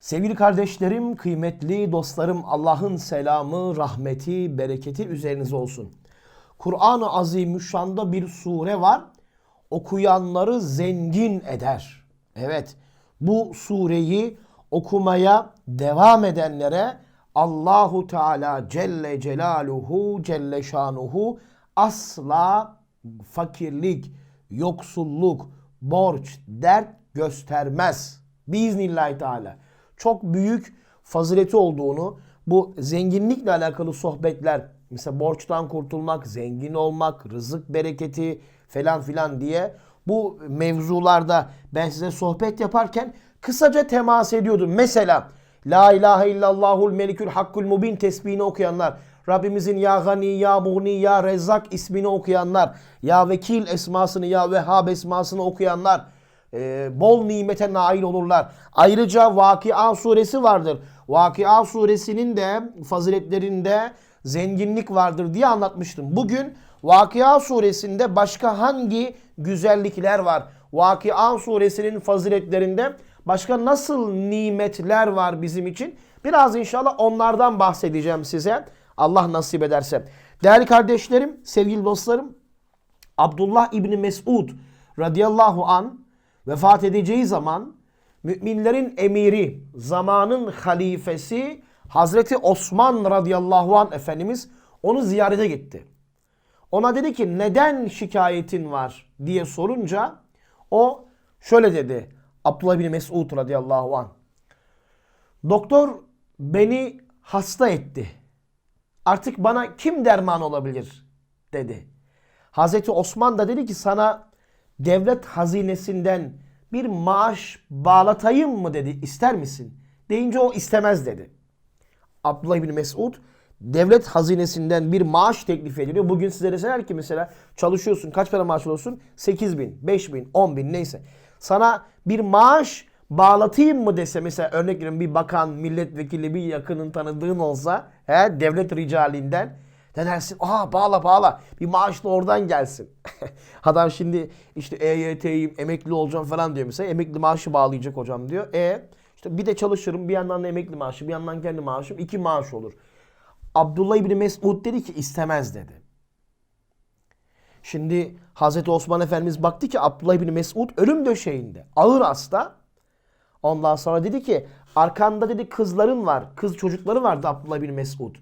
Sevgili kardeşlerim, kıymetli dostlarım, Allah'ın selamı, rahmeti, bereketi üzerinize olsun. Kur'an-ı Azimüşşan'da bir sure var. Okuyanları zengin eder. Evet, bu sureyi okumaya devam edenlere Allahu Teala Celle Celaluhu Celle Şanuhu asla fakirlik, yoksulluk, borç, dert göstermez. Biiznillahü Teala. Çok büyük fazileti olduğunu, bu zenginlikle alakalı sohbetler, mesela borçtan kurtulmak, zengin olmak, rızık bereketi falan filan diye bu mevzularda ben size sohbet yaparken kısaca temas ediyordum. Mesela La ilahe illallahul melikül hakkul mubin tesbihini okuyanlar, Rabbimizin ya gani, ya muğni, ya rezzak ismini okuyanlar, ya vekil esmasını, ya vehhab esmasını okuyanlar, e, bol nimete nail olurlar. Ayrıca Vakia suresi vardır. Vakia suresinin de faziletlerinde zenginlik vardır diye anlatmıştım. Bugün Vakia suresinde başka hangi güzellikler var? Vakia suresinin faziletlerinde başka nasıl nimetler var bizim için? Biraz inşallah onlardan bahsedeceğim size. Allah nasip ederse. Değerli kardeşlerim, sevgili dostlarım, Abdullah İbni Mesud radıyallahu an vefat edeceği zaman müminlerin emiri, zamanın halifesi Hazreti Osman radıyallahu an Efendimiz onu ziyarete gitti. Ona dedi ki neden şikayetin var diye sorunca o şöyle dedi. Abdullah bin Mesud radıyallahu an. Doktor beni hasta etti. Artık bana kim derman olabilir dedi. Hazreti Osman da dedi ki sana devlet hazinesinden bir maaş bağlatayım mı dedi. İster misin? Deyince o istemez dedi. Abdullah bin Mesud devlet hazinesinden bir maaş teklif ediliyor. Bugün size deseler ki mesela çalışıyorsun kaç para maaş alıyorsun? 8 bin, 5 bin, 10 bin neyse. Sana bir maaş bağlatayım mı dese mesela örnek veriyorum bir bakan, milletvekili, bir yakının tanıdığın olsa he, devlet ricalinden ne dersin? Aa bağla bağla. Bir maaş da oradan gelsin. Adam şimdi işte EYT'yim, emekli olacağım falan diyor mesela. Emekli maaşı bağlayacak hocam diyor. E işte bir de çalışırım bir yandan da emekli maaşı bir yandan kendi maaşım iki maaş olur. Abdullah İbni Mesud dedi ki istemez dedi. Şimdi Hazreti Osman Efendimiz baktı ki Abdullah İbni Mesud ölüm döşeğinde. Ağır hasta. Ondan sonra dedi ki arkanda dedi kızların var. Kız çocukları vardı Abdullah İbni Mesud.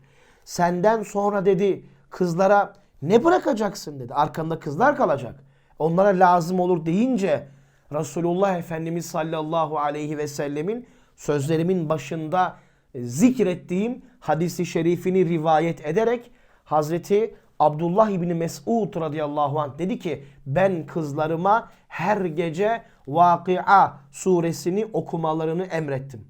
Senden sonra dedi kızlara ne bırakacaksın dedi. Arkanda kızlar kalacak. Onlara lazım olur deyince Resulullah Efendimiz sallallahu aleyhi ve sellemin sözlerimin başında zikrettiğim hadisi şerifini rivayet ederek Hazreti Abdullah İbni Mesud radıyallahu anh dedi ki ben kızlarıma her gece Vakia suresini okumalarını emrettim.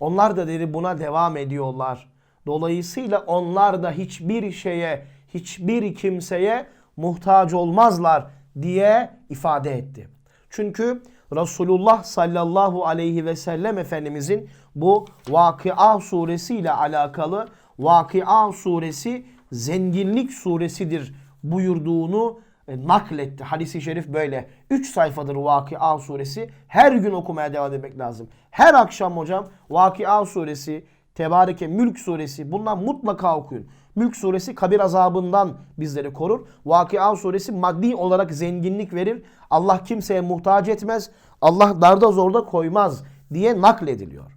Onlar da dedi buna devam ediyorlar. Dolayısıyla onlar da hiçbir şeye, hiçbir kimseye muhtaç olmazlar diye ifade etti. Çünkü Resulullah sallallahu aleyhi ve sellem Efendimizin bu Vakia suresi ile alakalı Vakia suresi zenginlik suresidir buyurduğunu e, nakletti. Hadis-i şerif böyle. 3 sayfadır Vakia suresi. Her gün okumaya devam etmek lazım. Her akşam hocam Vakia suresi, Tebareke Mülk suresi bundan mutlaka okuyun. Mülk suresi kabir azabından bizleri korur. Vakia suresi maddi olarak zenginlik verir. Allah kimseye muhtaç etmez. Allah darda zorda koymaz diye naklediliyor.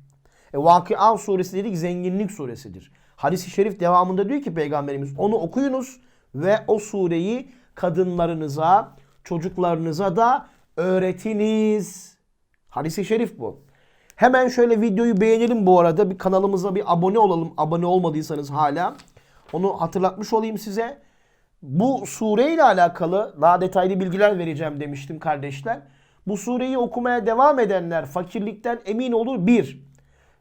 E, Vakia suresi dedik zenginlik suresidir. Hadis-i şerif devamında diyor ki Peygamberimiz onu okuyunuz ve o sureyi kadınlarınıza, çocuklarınıza da öğretiniz. Hadis-i şerif bu. Hemen şöyle videoyu beğenelim bu arada. Bir kanalımıza bir abone olalım. Abone olmadıysanız hala. Onu hatırlatmış olayım size. Bu sureyle alakalı daha detaylı bilgiler vereceğim demiştim kardeşler. Bu sureyi okumaya devam edenler fakirlikten emin olur. Bir,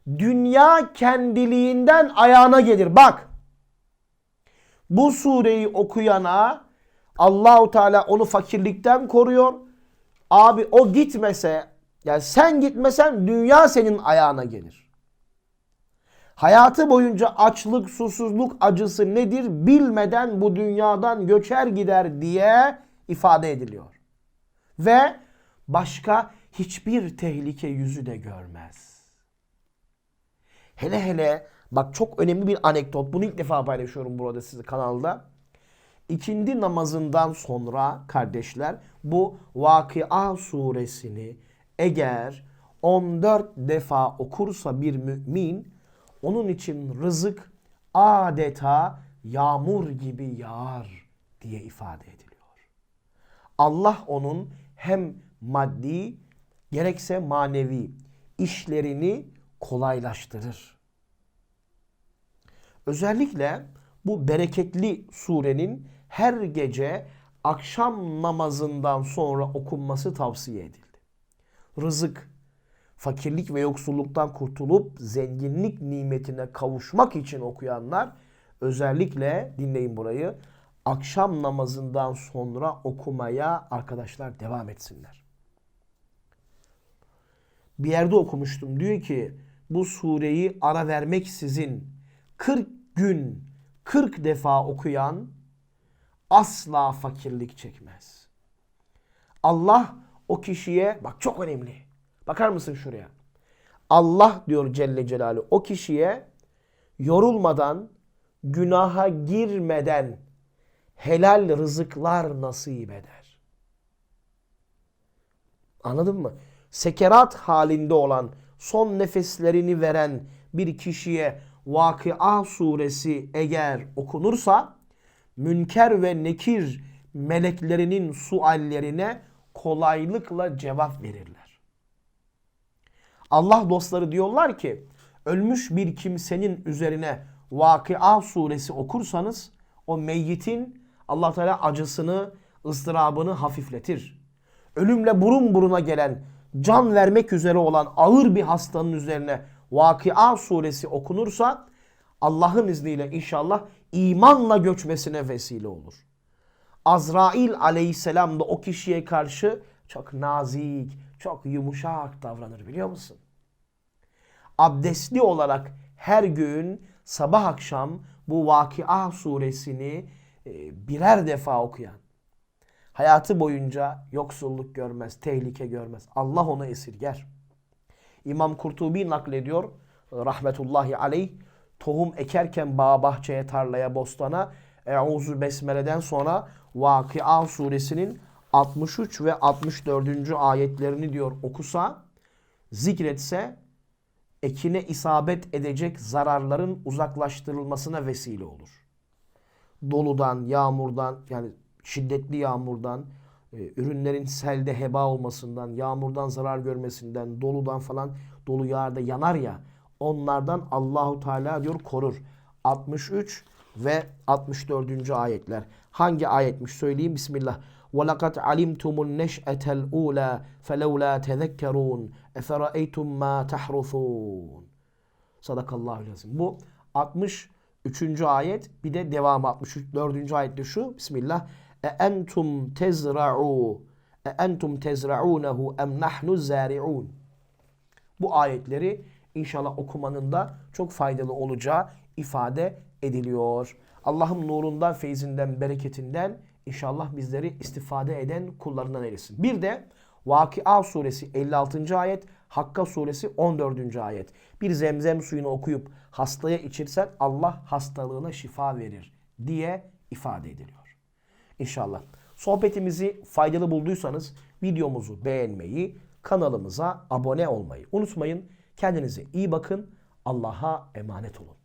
dünya kendiliğinden ayağına gelir. Bak, bu sureyi okuyana Allahu Teala onu fakirlikten koruyor. Abi o gitmese, yani sen gitmesen dünya senin ayağına gelir. Hayatı boyunca açlık, susuzluk acısı nedir bilmeden bu dünyadan göçer gider diye ifade ediliyor. Ve başka hiçbir tehlike yüzü de görmez. Hele hele bak çok önemli bir anekdot. Bunu ilk defa paylaşıyorum burada size kanalda. İkindi namazından sonra kardeşler bu Vakıa suresini eğer 14 defa okursa bir mümin onun için rızık adeta yağmur gibi yağar diye ifade ediliyor. Allah onun hem maddi gerekse manevi işlerini kolaylaştırır. Özellikle bu bereketli surenin her gece akşam namazından sonra okunması tavsiye edildi. Rızık, fakirlik ve yoksulluktan kurtulup zenginlik nimetine kavuşmak için okuyanlar özellikle dinleyin burayı akşam namazından sonra okumaya arkadaşlar devam etsinler. Bir yerde okumuştum diyor ki bu sureyi ara vermeksizin 40 gün 40 defa okuyan asla fakirlik çekmez. Allah o kişiye bak çok önemli. Bakar mısın şuraya? Allah diyor Celle Celaluhu o kişiye yorulmadan, günaha girmeden helal rızıklar nasip eder. Anladın mı? Sekerat halinde olan, son nefeslerini veren bir kişiye Vakıa suresi eğer okunursa münker ve nekir meleklerinin suallerine kolaylıkla cevap verirler. Allah dostları diyorlar ki ölmüş bir kimsenin üzerine Vakıa suresi okursanız o meyyitin Allah Teala acısını, ızdırabını hafifletir. Ölümle burun buruna gelen, can vermek üzere olan ağır bir hastanın üzerine Vakıa suresi okunursa Allah'ın izniyle inşallah imanla göçmesine vesile olur. Azrail aleyhisselam da o kişiye karşı çok nazik, çok yumuşak davranır biliyor musun? Abdestli olarak her gün sabah akşam bu Vakıa suresini e, birer defa okuyan, hayatı boyunca yoksulluk görmez, tehlike görmez. Allah onu esirger. İmam Kurtubi naklediyor rahmetullahi aleyh tohum ekerken bağ bahçeye tarlaya bostana Euzu Besmele'den sonra Vakıa suresinin 63 ve 64. ayetlerini diyor okusa zikretse ekine isabet edecek zararların uzaklaştırılmasına vesile olur. Doludan, yağmurdan yani şiddetli yağmurdan, e, ürünlerin selde heba olmasından, yağmurdan zarar görmesinden, doludan falan dolu yağda yanar ya onlardan Allahu Teala diyor korur. 63 ve 64. ayetler. Hangi ayetmiş söyleyeyim Bismillah. وَلَقَدْ عَلِمْتُمُ النَّشْأَةَ الْأُولَى فَلَوْلَا تَذَكَّرُونَ اَفَرَأَيْتُمْ مَا تَحْرُثُونَ Sadakallahu lazım. Bu 63. ayet bir de devamı 64. ayette şu. Bismillah. E entum tezra'u e entum tezra'unehu em nahnu zari'un. Bu ayetleri inşallah okumanın da çok faydalı olacağı ifade ediliyor. Allah'ın nurundan, feyzinden, bereketinden inşallah bizleri istifade eden kullarından eylesin. Bir de Vakıa suresi 56. ayet, Hakka suresi 14. ayet. Bir zemzem suyunu okuyup hastaya içirsen Allah hastalığına şifa verir diye ifade ediliyor. İnşallah. Sohbetimizi faydalı bulduysanız videomuzu beğenmeyi, kanalımıza abone olmayı unutmayın. Kendinize iyi bakın. Allah'a emanet olun.